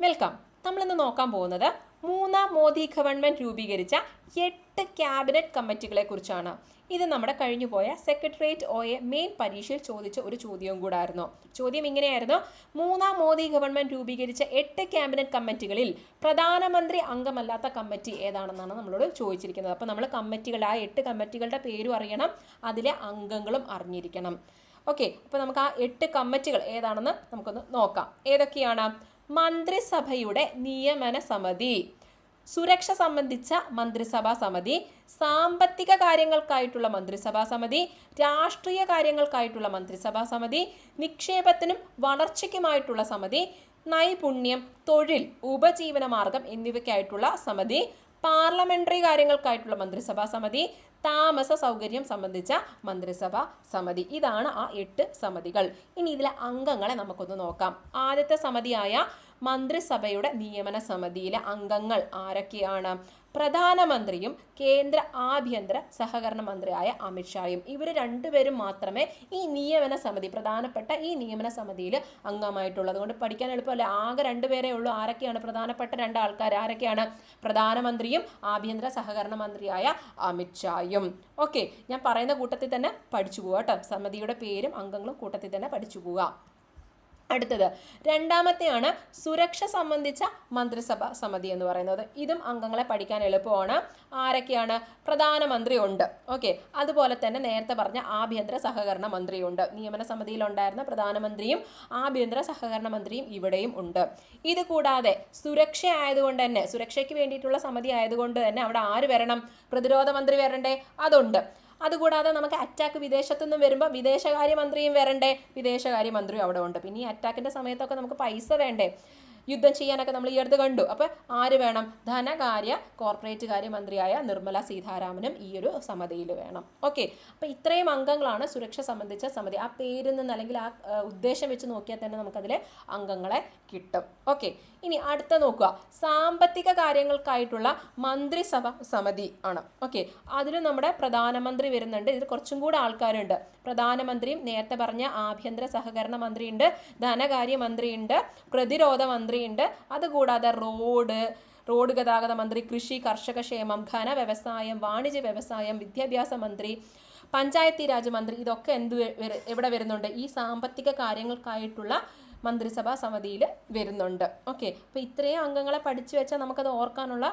Welcome നമ്മളിന്ന് നോക്കാൻ പോകുന്നത് മൂന്നാം മോദി ഗവൺമെന്റ് രൂപീകരിച്ച എട്ട് ക്യാബിനറ്റ് കമ്മിറ്റികളെ കുറിച്ചാണ്. ഇത് നമ്മുടെ കഴിഞ്ഞുപോയ സെക്രട്ടേറിയറ്റ് ഒ എ മെയിൻ പരീക്ഷയിൽ ചോദിച്ച ഒരു ചോദ്യവും കൂടായിരുന്നു. ചോദ്യം ഇങ്ങനെയായിരുന്നു. മൂന്നാം മോദി ഗവൺമെന്റ് രൂപീകരിച്ച എട്ട് ക്യാബിനറ്റ് കമ്മിറ്റികളിൽ പ്രധാനമന്ത്രി അംഗമല്ലാത്ത കമ്മിറ്റി ഏതാണെന്നാണ് നമ്മളോട് ചോദിച്ചിരിക്കുന്നത്. അപ്പോൾ നമ്മൾ കമ്മിറ്റികൾ ആ എട്ട് കമ്മിറ്റികളുടെ പേരും അറിയണം. അതിലെ അംഗങ്ങളും അറിഞ്ഞിരിക്കണം. ഓക്കെ. അപ്പോൾ നമുക്ക് ആ എട്ട് കമ്മിറ്റികൾ ഏതാണെന്ന് നമുക്കൊന്ന് നോക്കാം. ഏതൊക്കെയാണ്? മന്ത്രിസഭയുടെ നിയമന സമിതി. സുരക്ഷ സംബന്ധിച്ച മന്ത്രിസഭാ സമിതി സാമ്പത്തിക കാര്യങ്ങൾക്കായിട്ടുള്ള മന്ത്രിസഭാ സമിതി രാഷ്ട്രീയ കാര്യങ്ങൾക്കായിട്ടുള്ള മന്ത്രിസഭാ സമിതി നിക്ഷേപത്തിനും വളർച്ചയ്ക്കുമായിട്ടുള്ള സമിതി നൈപുണ്യം തൊഴിൽ ഉപജീവന മാർഗം എന്നിവയ്ക്കായിട്ടുള്ള സമിതി പാർലമെന്ററി കാര്യങ്ങൾക്കായിട്ടുള്ള മന്ത്രിസഭാ സമിതി താമസ സൗകര്യം സംബന്ധിച്ച മന്ത്രിസഭ സമിതി. ഇതാണ് ആ എട്ട് സമിതികൾ. ഇനി ഇതിലെ അംഗങ്ങളെ നമുക്കൊന്ന് നോക്കാം. ആദ്യത്തെ സമിതിയായ മന്ത്രിസഭയുടെ നിയമന സമിതിയിലെ അംഗങ്ങൾ ആരൊക്കെയാണ്? പ്രധാനമന്ത്രിയും കേന്ദ്ര ആഭ്യന്തര സഹകരണ മന്ത്രിയായ അമിത്ഷായും ഇവർ രണ്ടുപേരും മാത്രമേ ഈ നിയമന സമിതി പ്രധാനപ്പെട്ട ഈ നിയമന സമിതിയിൽ അംഗമായിട്ടുള്ളൂ. അതുകൊണ്ട് പഠിക്കാൻ എളുപ്പമല്ല. ആകെ രണ്ടുപേരേ ഉള്ളൂ. ആരൊക്കെയാണ് പ്രധാനപ്പെട്ട രണ്ട് ആൾക്കാർ? ആരൊക്കെയാണ് പ്രധാനമന്ത്രിയും ആഭ്യന്തര സഹകരണ മന്ത്രിയായ അമിത്ഷായും ഓക്കെ. ഞാൻ പറയുന്ന കൂട്ടത്തിൽ തന്നെ പഠിച്ചു പോവാട്ടോ സമിതിയുടെ പേരും അംഗങ്ങളും കൂട്ടത്തിൽ തന്നെ പഠിച്ചു പോവുക അടുത്തത്. രണ്ടാമത്തെയാണ് സുരക്ഷ സംബന്ധിച്ച മന്ത്രിസഭ സമിതി എന്ന് പറയുന്നത്. ഇതും അംഗങ്ങളെ പഠിക്കാൻ എളുപ്പമാണ്. ആരൊക്കെയാണ്? പ്രധാനമന്ത്രി ഉണ്ട് ഓക്കെ. അതുപോലെ തന്നെ നേരത്തെ പറഞ്ഞ ആഭ്യന്തര സഹകരണ മന്ത്രിയുണ്ട്. നിയമന സമിതിയിലുണ്ടായിരുന്ന പ്രധാനമന്ത്രിയും ആഭ്യന്തര സഹകരണ മന്ത്രിയും ഇവിടെയും ഉണ്ട്. ഇത് കൂടാതെ സുരക്ഷ ആയതുകൊണ്ട് തന്നെ സുരക്ഷയ്ക്ക് വേണ്ടിയിട്ടുള്ള സമിതി ആയതുകൊണ്ട് തന്നെ അവിടെ ആര് വരണം? പ്രതിരോധ മന്ത്രി വരണ്ടേ? അതുണ്ട്. അതുകൂടാതെ നമുക്ക് അറ്റാക്ക് വിദേശത്തു നിന്നും വരുമ്പോൾ വിദേശകാര്യമന്ത്രിയും വരണ്ടേ? വിദേശകാര്യമന്ത്രിയും അവിടെ ഉണ്ട്. പിന്നെ ഈ അറ്റാക്കിന്റെ സമയത്തൊക്കെ നമുക്ക് പൈസ വേണ്ടേ? യുദ്ധം ചെയ്യാനൊക്കെ നമ്മൾ ഈ അടുത്ത് കണ്ടു. അപ്പോൾ ആര് വേണം? ധനകാര്യ കോർപ്പറേറ്റ് കാര്യ മന്ത്രിയായ നിർമ്മല സീതാരാമനും ഈ ഒരു സമിതിയിൽ വേണം. ഓക്കെ. അപ്പോൾ ഇത്രയും അംഗങ്ങളാണ് സുരക്ഷ സംബന്ധിച്ച സമിതി. ആ പേരിൽ നിന്ന് അല്ലെങ്കിൽ ആ ഉദ്ദേശം വെച്ച് നോക്കിയാൽ തന്നെ നമുക്കതിലെ അംഗങ്ങളെ കിട്ടും. ഓക്കെ. ഇനി അടുത്ത നോക്കുക. സാമ്പത്തിക കാര്യങ്ങൾക്കായിട്ടുള്ള മന്ത്രിസഭ സമിതി ആണ്. ഓക്കെ. അതിൽ നമ്മുടെ പ്രധാനമന്ത്രി വരുന്നുണ്ട്. ഇതിൽ കുറച്ചും കൂടെ ആൾക്കാരുണ്ട്. പ്രധാനമന്ത്രിയും നേരത്തെ പറഞ്ഞ ആഭ്യന്തര സഹകരണ മന്ത്രിയുണ്ട് ധനകാര്യ മന്ത്രിയുണ്ട് പ്രതിരോധ മന്ത്രിയുണ്ട് അതുകൂടാതെ റോഡ് റോഡ് ഗതാഗത മന്ത്രി കൃഷി കർഷക ക്ഷേമം ഘന വ്യവസായം വാണിജ്യ വ്യവസായം വിദ്യാഭ്യാസ മന്ത്രി പഞ്ചായത്തി രാജ് മന്ത്രി ഇതൊക്കെ എന്ത് എവിടെ വരുന്നുണ്ട്? ഈ സാമ്പത്തിക കാര്യങ്ങൾക്കായിട്ടുള്ള മന്ത്രിസഭാ സമിതിയിൽ വരുന്നുണ്ട്. ഓക്കെ. അപ്പോൾ ഇത്രയും അംഗങ്ങളെ പഠിച്ചു വെച്ചാൽ നമുക്കത് ഓർക്കാനുള്ള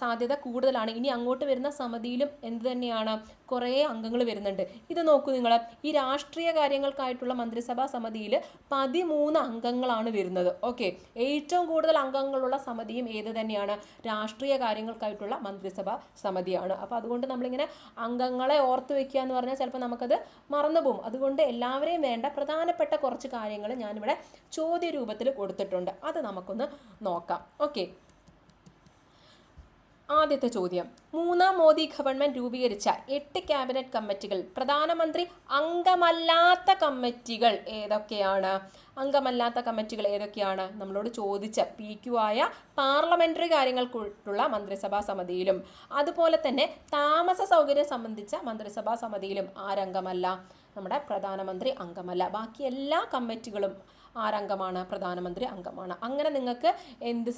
സാധ്യത കൂടുതലാണ്. ഇനി അങ്ങോട്ട് വരുന്ന സമിതിയിലും എന്ത് തന്നെയാണ്? കുറേ അംഗങ്ങൾ വരുന്നുണ്ട്. ഇത് നോക്കൂ നിങ്ങൾ. ഈ രാഷ്ട്രീയ കാര്യങ്ങൾക്കായിട്ടുള്ള മന്ത്രിസഭാ സമിതിയിൽ പതിമൂന്ന് അംഗങ്ങളാണ് വരുന്നത്. ഓക്കെ. ഏറ്റവും കൂടുതൽ അംഗങ്ങളുള്ള സമിതിയും ഏത് തന്നെയാണ്? രാഷ്ട്രീയ കാര്യങ്ങൾക്കായിട്ടുള്ള മന്ത്രിസഭാ സമിതിയാണ്. അപ്പോൾ അതുകൊണ്ട് നമ്മളിങ്ങനെ അംഗങ്ങളെ ഓർത്ത് വെക്കുക എന്ന് പറഞ്ഞാൽ ചിലപ്പോൾ നമുക്കത് മറന്നു പോകും അതുകൊണ്ട് എല്ലാവരെയും വേണ്ട. പ്രധാനപ്പെട്ട കുറച്ച് കാര്യങ്ങൾ ഞാനിവിടെ ചോദ്യ രൂപത്തിൽ കൊടുത്തിട്ടുണ്ട്. അത് നമുക്കൊന്ന് നോക്കാം. ഓക്കെ. ആദ്യത്തെ ചോദ്യം. മൂന്നാം മോദി ഗവൺമെന്റ് രൂപീകരിച്ച എട്ട് ക്യാബിനറ്റ് കമ്മിറ്റികൾ പ്രധാനമന്ത്രി അംഗമല്ലാത്ത കമ്മിറ്റികൾ ഏതൊക്കെയാണ്? അംഗമല്ലാത്ത കമ്മിറ്റികൾ ഏതൊക്കെയാണ്? നമ്മളോട് ചോദിച്ച പി ക്യു ആയ പാർലമെന്ററി കാര്യങ്ങൾക്കുള്ള മന്ത്രിസഭാ സമിതിയിലും അതുപോലെ തന്നെ താമസ സൗകര്യം സംബന്ധിച്ച മന്ത്രിസഭാ സമിതിയിലും ആരംഗമല്ല. നമ്മുടെ പ്രധാനമന്ത്രി അംഗമല്ല. ബാക്കി എല്ലാ കമ്മിറ്റികളും ആരംഗമാണ് പ്രധാനമന്ത്രി അംഗമാണ്. അങ്ങനെ നിങ്ങൾക്ക് എന്ത്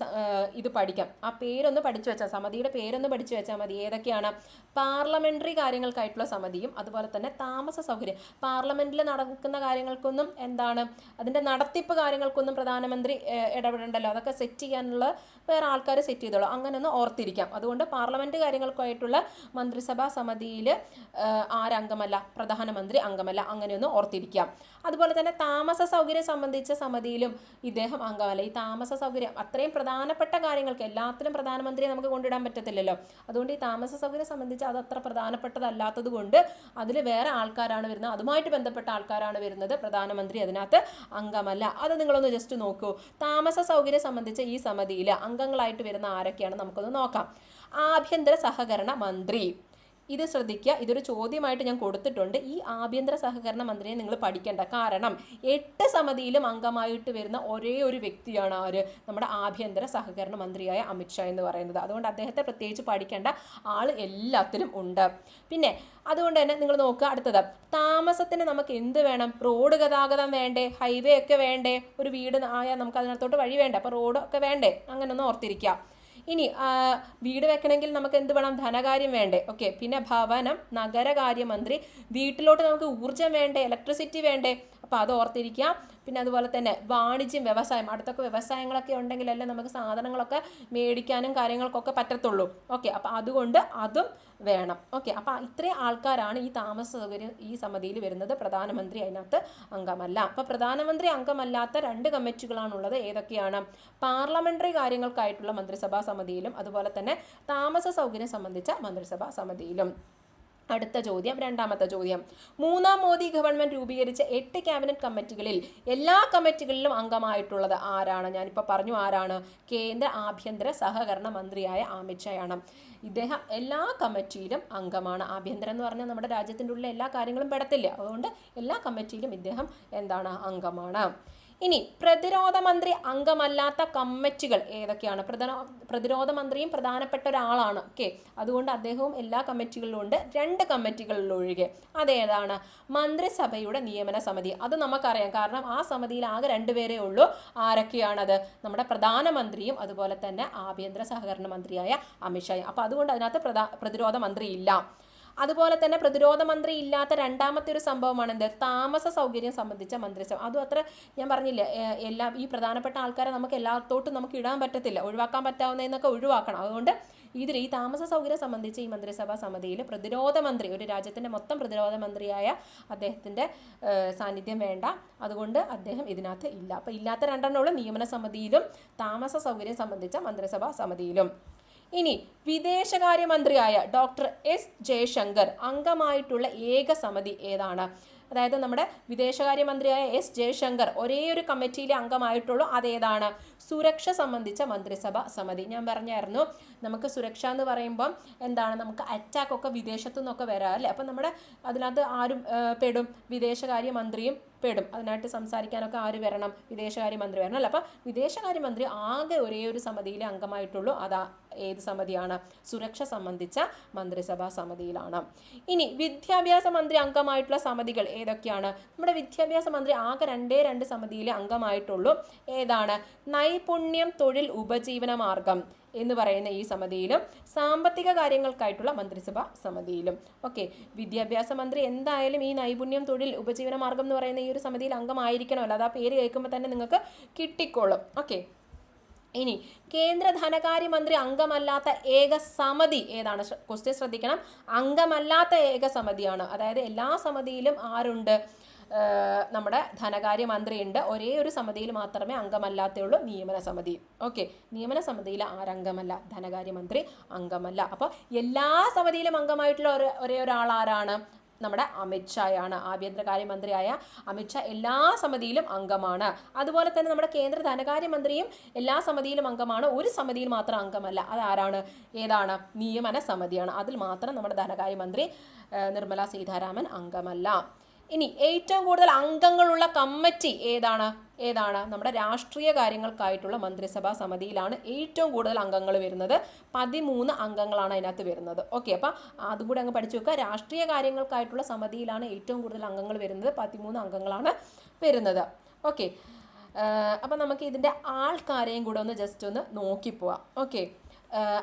ഇത് പഠിക്കാം. ആ പേരൊന്ന് പഠിച്ചു വെച്ചാൽ സമിതിയുടെ പേരൊന്ന് പഠിച്ചു വെച്ചാൽ മതി. ഏതൊക്കെയാണ്? പാർലമെന്ററി കാര്യങ്ങൾക്കായിട്ടുള്ള സമിതിയും അതുപോലെ തന്നെ താമസ സൗകര്യം. പാർലമെന്റിൽ നടക്കുന്ന കാര്യങ്ങൾക്കൊന്നും എന്താണ്? അതിന്റെ നടത്തിപ്പ് കാര്യങ്ങൾക്കൊന്നും പ്രധാനമന്ത്രി ഇടപെടണ്ടല്ലോ. അതൊക്കെ സെറ്റ് ചെയ്യാനുള്ള വേറെ ആൾക്കാർ സെറ്റ് ചെയ്തോളൂ. അങ്ങനെ ഒന്ന് ഓർത്തിരിക്കാം. അതുകൊണ്ട് പാർലമെന്റ് കാര്യങ്ങൾക്കായിട്ടുള്ള മന്ത്രിസഭാ സമിതിയിൽ ആരംഗമല്ല പ്രധാനമന്ത്രി അംഗമല്ല. അങ്ങനെയൊന്ന് ഓർത്തിരിക്കാം. അതുപോലെ തന്നെ താമസ സൗകര്യം സംബന്ധിച്ച സമിതിയിലും ഇദ്ദേഹം അംഗമല്ല. ഈ താമസ സൗകര്യം അത്രയും പ്രധാനപ്പെട്ട കാര്യങ്ങൾക്ക് എല്ലാത്തിലും പ്രധാനമന്ത്രിയെ നമുക്ക് കൊണ്ടിടാൻ പറ്റത്തില്ലല്ലോ. അതുകൊണ്ട് ഈ താമസ സൗകര്യം സംബന്ധിച്ച് അത് അത്ര പ്രധാനപ്പെട്ടതല്ലാത്തത് കൊണ്ട് അതിൽ വേറെ ആൾക്കാരാണ് വരുന്നത്. അതുമായിട്ട് ബന്ധപ്പെട്ട ആൾക്കാരാണ് വരുന്നത്. പ്രധാനമന്ത്രി അതിനകത്ത് അംഗമല്ല. അത് നിങ്ങളൊന്ന് ജസ്റ്റ് നോക്കൂ. താമസ സൗകര്യം സംബന്ധിച്ച് ഈ സമിതിയിൽ അംഗങ്ങളായിട്ട് വരുന്ന ആരൊക്കെയാണ് നമുക്കൊന്ന് നോക്കാം. ആഭ്യന്തര സഹകരണ മന്ത്രി. ഇത് ശ്രദ്ധിക്കുക. ഇതൊരു ചോദ്യമായിട്ട് ഞാൻ കൊടുത്തിട്ടുണ്ട്. ഈ ആഭ്യന്തര സഹകരണ മന്ത്രിയെ നിങ്ങൾ പഠിക്കേണ്ട. കാരണം എട്ട് സമിതിയിലും അംഗമായിട്ട് വരുന്ന ഒരേ ഒരു വ്യക്തിയാണ് ആര്? നമ്മുടെ ആഭ്യന്തര സഹകരണ മന്ത്രിയായ അമിത്ഷാ എന്ന് പറയുന്നത്. അതുകൊണ്ട് അദ്ദേഹത്തെ പ്രത്യേകിച്ച് പഠിക്കേണ്ട ആൾ എല്ലാത്തിലും ഉണ്ട്. പിന്നെ അതുകൊണ്ട് തന്നെ നിങ്ങൾ നോക്കുക. അടുത്തത് താമസത്തിന് നമുക്ക് എന്ത് വേണം? റോഡ് ഗതാഗതം വേണ്ടേ? ഹൈവേ ഒക്കെ വേണ്ടേ? ഒരു വീട് ആയാൽ നമുക്ക് അതിനകത്തോട്ട് വഴി വേണ്ടേ? അപ്പോൾ റോഡ് ഒക്കെ വേണ്ടേ? അങ്ങനെ ഒന്ന് ഓർത്തിരിക്കുക. ഇനി വീട് വെക്കണമെങ്കിൽ നമുക്ക് എന്ത് വേണം? ധനകാര്യം വേണ്ടേ. ഓക്കെ പിന്നെ ഭവനം നഗരകാര്യമന്ത്രി വീട്ടിലോട്ട് നമുക്ക് ഊർജം വേണ്ടേ? ഇലക്ട്രിസിറ്റി വേണ്ടേ? അപ്പോൾ അത് ഓർത്തിരിക്കുക. പിന്നെ അതുപോലെ തന്നെ വാണിജ്യം വ്യവസായം അടുത്തൊക്കെ വ്യവസായങ്ങളൊക്കെ ഉണ്ടെങ്കിലല്ലേ നമുക്ക് സാധനങ്ങളൊക്കെ മേടിക്കാനും കാര്യങ്ങൾക്കൊക്കെ പറ്റത്തുള്ളൂ. ഓക്കെ അപ്പോൾ അതുകൊണ്ട് അതും വേണം. ഓക്കെ അപ്പോൾ ഇത്രയും ആൾക്കാരാണ് ഈ താമസ സൗകര്യം ഈ സമിതിയിൽ വരുന്നത്. പ്രധാനമന്ത്രി അതിനകത്ത് അംഗമല്ല. അപ്പോൾ പ്രധാനമന്ത്രി അംഗമല്ലാത്ത രണ്ട് കമ്മിറ്റികളാണുള്ളത്. ഏതൊക്കെയാണ്? പാർലമെന്ററി കാര്യങ്ങൾക്കായിട്ടുള്ള മന്ത്രിസഭാ സമിതിയിലും അതുപോലെ തന്നെ താമസ സൗകര്യം സംബന്ധിച്ച മന്ത്രിസഭാ സമിതിയിലും. അടുത്ത ചോദ്യം രണ്ടാമത്തെ ചോദ്യം. മൂന്നാം മോദി ഗവൺമെന്റ് രൂപീകരിച്ച എട്ട് ക്യാബിനറ്റ് കമ്മിറ്റികളിൽ എല്ലാ കമ്മിറ്റികളിലും അംഗമായിട്ടുള്ളത് ആരാണ്? ഞാനിപ്പോൾ പറഞ്ഞു ആരാണ്? കേന്ദ്ര ആഭ്യന്തര സഹകരണ മന്ത്രിയായ അമിത്ഷായാണ് ഇദ്ദേഹം എല്ലാ കമ്മിറ്റിയിലും അംഗമാണ്. ആഭ്യന്തരം എന്ന് പറഞ്ഞാൽ നമ്മുടെ രാജ്യത്തിന്റെ ഉള്ളിൽ എല്ലാ കാര്യങ്ങളും പെടത്തില്ല. അതുകൊണ്ട് എല്ലാ കമ്മിറ്റിയിലും ഇദ്ദേഹം എന്താണ്? അംഗമാണ്. ഇനി പ്രതിരോധ മന്ത്രി അംഗമല്ലാത്ത കമ്മിറ്റികൾ ഏതൊക്കെയാണ്? പ്രതിരോധ മന്ത്രിയും പ്രധാനപ്പെട്ട ഒരാളാണ് ഓക്കെ? അതുകൊണ്ട് അദ്ദേഹവും എല്ലാ കമ്മിറ്റികളിലും ഉണ്ട്. രണ്ട് കമ്മിറ്റികളിൽ ഒഴികെ. അതേതാണ്? മന്ത്രിസഭയുടെ നിയമന സമിതി. അത് നമുക്കറിയാം. കാരണം ആ സമിതിയിൽ ആകെ രണ്ടുപേരേ ഉള്ളൂ. ആരൊക്കെയാണത്? നമ്മുടെ പ്രധാനമന്ത്രിയും അതുപോലെ തന്നെ ആഭ്യന്തര സഹകരണ മന്ത്രിയായ അമിത്ഷായും. അപ്പോൾ അതുകൊണ്ട് അതിനകത്ത് പ്രതിരോധ മന്ത്രി ഇല്ല അതുപോലെ തന്നെ പ്രതിരോധ മന്ത്രി ഇല്ലാത്ത രണ്ടാമത്തെ ഒരു സംഭവമാണ് എന്ത്? താമസ സൗകര്യം സംബന്ധിച്ച മന്ത്രിസഭ അതും അത്ര ഞാൻ പറഞ്ഞില്ല എല്ലാം ഈ പ്രധാനപ്പെട്ട ആൾക്കാരെ നമുക്ക് എല്ലാത്തോട്ടും നമുക്ക് ഇടാൻ പറ്റത്തില്ല. ഒഴിവാക്കാൻ പറ്റാവുന്നതെന്നൊക്കെ ഒഴിവാക്കണം. അതുകൊണ്ട് ഇതിൽ ഈ താമസ സൗകര്യം സംബന്ധിച്ച് ഈ മന്ത്രിസഭാ സമിതിയിൽ പ്രതിരോധ മന്ത്രി ഒരു രാജ്യത്തിന്റെ മൊത്തം പ്രതിരോധ മന്ത്രിയായ അദ്ദേഹത്തിന്റെ സാന്നിധ്യം വേണ്ട. അതുകൊണ്ട് അദ്ദേഹം ഇതിനകത്ത് ഇല്ല. അപ്പോൾ ഇല്ലാത്ത രണ്ടെണ്ണമുള്ള നിയമന സമിതിയിലും താമസ സൗകര്യം സംബന്ധിച്ച മന്ത്രിസഭാ സമിതിയിലും. ഇനി വിദേശകാര്യമന്ത്രിയായ ഡോക്ടർ എസ് ജയശങ്കർ അംഗമായിട്ടുള്ള ഏക സമിതി ഏതാണ്? അതായത് നമ്മുടെ വിദേശകാര്യമന്ത്രിയായ എസ് ജയശങ്കർ ഒരേ ഒരു കമ്മിറ്റിയിലെ അംഗമായിട്ടുള്ളൂ അതേതാണ്? സുരക്ഷ സംബന്ധിച്ച മന്ത്രിസഭ സമിതി. ഞാൻ പറഞ്ഞായിരുന്നു നമുക്ക് സുരക്ഷ എന്ന് പറയുമ്പം എന്താണ്? നമുക്ക് അറ്റാക്ക് ഒക്കെ വിദേശത്തു നിന്നൊക്കെ വരാം അല്ലേ? അപ്പം നമ്മുടെ അതിനകത്ത് ആരും പെടും. വിദേശകാര്യമന്ത്രിയും പെടും അതിനായിട്ട് സംസാരിക്കാനൊക്കെ ആര് വരണം? വിദേശകാര്യമന്ത്രി വരണം. അല്ല അപ്പം വിദേശകാര്യമന്ത്രി ആകെ ഒരേ ഒരു സമിതിയിലെ അംഗമായിട്ടുള്ളൂ. അതാ ഏത് സമിതിയാണ്? സുരക്ഷ സംബന്ധിച്ച മന്ത്രിസഭാ സമിതിയിലാണ്. ഇനി വിദ്യാഭ്യാസ മന്ത്രി അംഗമായിട്ടുള്ള സമിതികൾ ഏതൊക്കെയാണ്? നമ്മുടെ വിദ്യാഭ്യാസ മന്ത്രി ആകെ രണ്ടേ രണ്ട് സമിതിയിലെ അംഗമായിട്ടുള്ളൂ. ഏതാണ്? നൈപുണ്യം തൊഴിൽ ഉപജീവന മാർഗം. എന്ന് പറയുന്ന ഈ സമിതിയിലും സാമ്പത്തിക കാര്യങ്ങൾക്കായിട്ടുള്ള മന്ത്രിസഭാ സമിതിയിലും. ഓക്കെ വിദ്യാഭ്യാസ മന്ത്രി എന്തായാലും ഈ നൈപുണ്യം തൊഴിൽ ഉപജീവന മാർഗം എന്ന് പറയുന്ന ഈ ഒരു സമിതിയിൽ അംഗമായിരിക്കണമല്ലോ. അത് ആ പേര് കേൾക്കുമ്പോൾ തന്നെ നിങ്ങൾക്ക് കിട്ടിക്കോളും. ഓക്കെ ഇനി കേന്ദ്ര ധനകാര്യമന്ത്രി അംഗമല്ലാത്ത ഏക സമിതി ഏതാണ്? ക്വസ്റ്റ്യൻ ശ്രദ്ധിക്കണം. അംഗമല്ലാത്ത ഏക സമിതിയാണ്. അതായത് എല്ലാ സമിതിയിലും ആരുണ്ട്? നമ്മുടെ ധനകാര്യമന്ത്രിയുണ്ട്. ഒരേ ഒരു സമിതിയിൽ മാത്രമേ അംഗമല്ലാത്തുള്ളൂ നിയമന സമിതി. ഓക്കെ. നിയമന സമിതിയിൽ ആരംഗമല്ല? ധനകാര്യമന്ത്രി അംഗമല്ല. അപ്പോൾ എല്ലാ സമിതിയിലും അംഗമായിട്ടുള്ള ഒരു ഒരേ ഒരാൾ ആരാണ് നമ്മുടെ അമിത്ഷായാണ് ആഭ്യന്തരകാര്യമന്ത്രിയായ അമിത്ഷാ എല്ലാ സമിതിയിലും അംഗമാണ്. അതുപോലെ തന്നെ നമ്മുടെ കേന്ദ്ര ധനകാര്യമന്ത്രിയും എല്ലാ സമിതിയിലും അംഗമാണ്. ഒരു സമിതിയിൽ മാത്രം അംഗമല്ല. അതാരാണ്? ഏതാണ്? നിയമന സമിതിയാണ്. അതിൽ മാത്രം നമ്മുടെ ധനകാര്യമന്ത്രി നിർമ്മല സീതാരാമൻ അംഗമല്ല. ഇനി ഏറ്റവും കൂടുതൽ അംഗങ്ങളുള്ള കമ്മിറ്റി ഏതാണ്? ഏതാണ്? നമ്മുടെ രാഷ്ട്രീയ കാര്യങ്ങൾക്കായിട്ടുള്ള മന്ത്രിസഭാ സമിതിയിലാണ് ഏറ്റവും കൂടുതൽ അംഗങ്ങൾ വരുന്നത്. പതിമൂന്ന് അംഗങ്ങളാണ് അതിനകത്ത് വരുന്നത്. ഓക്കെ അപ്പം അതും കൂടി അങ്ങ് പഠിച്ചു വെക്കുക രാഷ്ട്രീയ കാര്യങ്ങൾക്കായിട്ടുള്ള സമിതിയിലാണ് ഏറ്റവും കൂടുതൽ അംഗങ്ങൾ വരുന്നത്. പതിമൂന്ന് അംഗങ്ങളാണ് വരുന്നത്. ഓക്കെ അപ്പം നമുക്ക് ഇതിന്റെ ആൾക്കാരെയും കൂടെ ഒന്ന് ജസ്റ്റ് ഒന്ന് നോക്കിപ്പോവാം. ഓക്കെ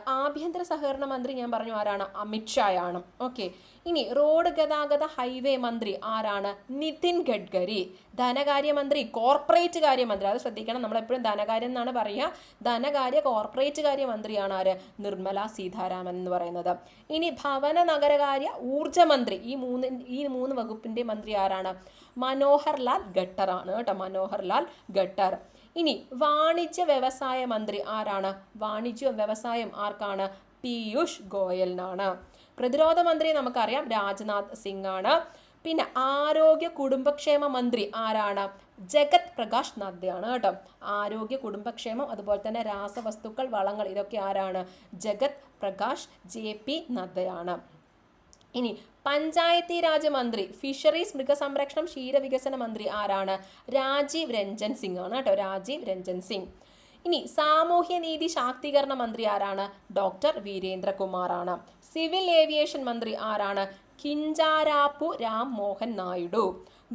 ആഭ്യന്തര സഹകരണ മന്ത്രി ഞാൻ പറഞ്ഞു ആരാണ്? അമിത്ഷായാണ് ഓക്കെ. ഇനി റോഡ് ഗതാഗത ഹൈവേ മന്ത്രി ആരാണ്? നിതിൻ ഗഡ്കരി. ധനകാര്യമന്ത്രി കോർപ്പറേറ്റ് കാര്യമന്ത്രി അത് ശ്രദ്ധിക്കണം. നമ്മളെപ്പോഴും ധനകാര്യം എന്നാണ് പറയുക. ധനകാര്യ കോർപ്പറേറ്റ് കാര്യമന്ത്രിയാണ് ആര്? നിർമ്മല സീതാരാമൻ എന്ന് പറയുന്നത്. ഇനി ഭവന നഗരകാര്യ ഊർജ മന്ത്രി. ഈ മൂന്ന് ഈ മൂന്ന് വകുപ്പിന്റെ മന്ത്രി ആരാണ്? മനോഹർ ലാൽ ആണ് കേട്ടോ. മനോഹർ ലാൽ ഖട്ടർ. ഇനി വാണിജ്യ വ്യവസായ മന്ത്രി ആരാണ്? വാണിജ്യ വ്യവസായം ആർക്കാണ്? പീയൂഷ് ഗോയലിനാണ്. പ്രതിരോധ മന്ത്രി നമുക്കറിയാം രാജ്നാഥ് സിംഗ് ആണ് പിന്നെ ആരോഗ്യ കുടുംബക്ഷേമ മന്ത്രി ആരാണ്? ജഗത് പ്രകാശ് നദ്ദയാണ് കേട്ടോ. ആരോഗ്യ കുടുംബക്ഷേമം അതുപോലെ തന്നെ രാസവസ്തുക്കൾ വളങ്ങൾ ഇതൊക്കെ ആരാണ്? ജഗത് പ്രകാശ് ജെ പി നദ്ദയാണ്. ഇനി പഞ്ചായത്തി രാജ് മന്ത്രി ഫിഷറീസ് മൃഗസംരക്ഷണം ക്ഷീരവികസന മന്ത്രി ആരാണ്? രാജീവ് രഞ്ജൻ സിംഗ് ആണ് കേട്ടോ രാജീവ് രഞ്ജൻ സിംഗ്. ഇനി സാമൂഹ്യനീതി ശാക്തീകരണ മന്ത്രി ആരാണ്? ഡോക്ടർ വീരേന്ദ്രകുമാർ ആണ്. സിവിൽ ഏവിയേഷൻ മന്ത്രി ആരാണ്? കിഞ്ചാരാപ്പു രാം മോഹൻ നായിഡു.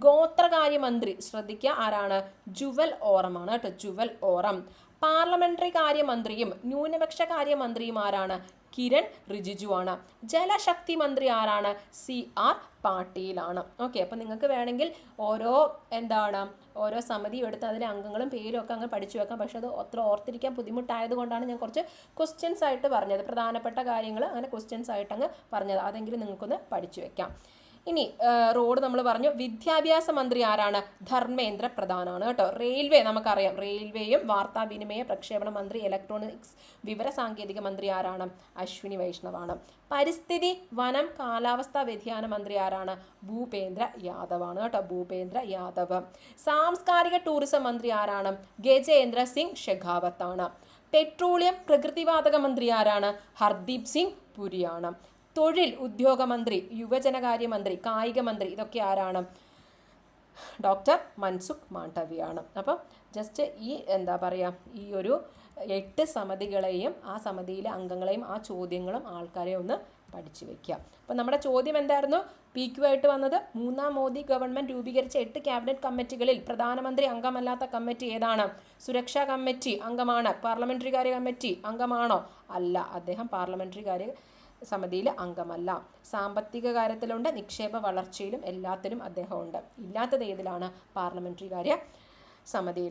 ഗോത്രകാര്യമന്ത്രി ശ്രദ്ധിക്കുക ആരാണ്? ജുവൽ ഓറമാണ് കേട്ടോ ജുവൽ ഓറം. പാർലമെന്ററി കാര്യമന്ത്രിയും ന്യൂനപക്ഷ കാര്യമന്ത്രിയും ആരാണ് കിരൺ റിജിജു ആണ് ജലശക്തി മന്ത്രി ആരാണ്? C R പാട്ടീലാണ്. ഓക്കെ അപ്പം നിങ്ങൾക്ക് വേണമെങ്കിൽ ഓരോ എന്താണ് ഓരോ സമിതി എടുത്ത് അതിലെ അംഗങ്ങളും പേരും ഒക്കെ അങ്ങ് പഠിച്ചു വെക്കാം. പക്ഷെ അത് അത്ര ഓർത്തിരിക്കാൻ ബുദ്ധിമുട്ടായത് കൊണ്ടാണ് ഞാൻ കുറച്ച് ക്വസ്റ്റ്യൻസ് ആയിട്ട് പറഞ്ഞത്. പ്രധാനപ്പെട്ട കാര്യങ്ങൾ അങ്ങനെ ക്വസ്റ്റ്യൻസ് ആയിട്ട് അങ്ങ് പറഞ്ഞത്. അതെങ്കിലും നിങ്ങൾക്കൊന്ന് പഠിച്ചു വെക്കാം. ഇനി റോഡ് നമ്മൾ പറഞ്ഞു വിദ്യാഭ്യാസ മന്ത്രി ആരാണ്? ധർമ്മേന്ദ്ര പ്രധാനാണ് കേട്ടോ. റെയിൽവേ നമുക്കറിയാം. റെയിൽവേയും വാർത്താവിനിമയ പ്രക്ഷേപണ മന്ത്രി ഇലക്ട്രോണിക്സ് വിവര സാങ്കേതിക മന്ത്രി ആരാണ്? അശ്വിനി വൈഷ്ണവാണ്. പരിസ്ഥിതി വനം കാലാവസ്ഥാ വ്യതിയാന മന്ത്രി ആരാണ്? ഭൂപേന്ദ്ര യാദവ് ആണ് കേട്ടോ. ഭൂപേന്ദ്ര യാദവ്. സാംസ്കാരിക ടൂറിസം മന്ത്രി ആരാണ്? ഗജേന്ദ്ര സിംഗ് ഷെഖാവത്താണ്. പെട്രോളിയം പ്രകൃതിവാതക മന്ത്രി ആരാണ്? ഹർദീപ് സിംഗ് പുരിയാണ്. തൊഴിൽ ഉദ്യോഗമന്ത്രി യുവജനകാര്യ മന്ത്രി കായിക മന്ത്രി ഇതൊക്കെ ആരാണ്? ഡോക്ടർ മൻസുഖ് മാണ്ഡവ്യാണ്. അപ്പം ജസ്റ്റ് ഈ എന്താ പറയുക ഈ ഒരു എട്ട് സമിതികളെയും ആ സമിതിയിലെ അംഗങ്ങളെയും ആ ചോദ്യങ്ങളും ആൾക്കാരെ ഒന്ന് പഠിച്ചു വെക്കുക. അപ്പം നമ്മുടെ ചോദ്യം എന്തായിരുന്നു? പി ക്യു ആയിട്ട് വന്നത് മൂന്നാം മോദി ഗവൺമെന്റ് രൂപീകരിച്ച എട്ട് ക്യാബിനറ്റ് കമ്മിറ്റികളിൽ പ്രധാനമന്ത്രി അംഗമല്ലാത്ത കമ്മിറ്റി ഏതാണ്? സുരക്ഷാ കമ്മിറ്റി അംഗമാണ് പാർലമെന്ററി കാര്യ കമ്മിറ്റി അംഗമാണോ? അല്ല അദ്ദേഹം പാർലമെന്ററി കാര്യ സമിതിയിൽ അംഗമല്ല. സാമ്പത്തിക കാര്യത്തിലുണ്ട് നിക്ഷേപ വളർച്ചയിലും എല്ലാത്തിലും അദ്ദേഹം ഉണ്ട്. ഇല്ലാത്തത് ഏതിലാണ്? പാർലമെന്ററി കാര്യ സമിതിയിലാണ്.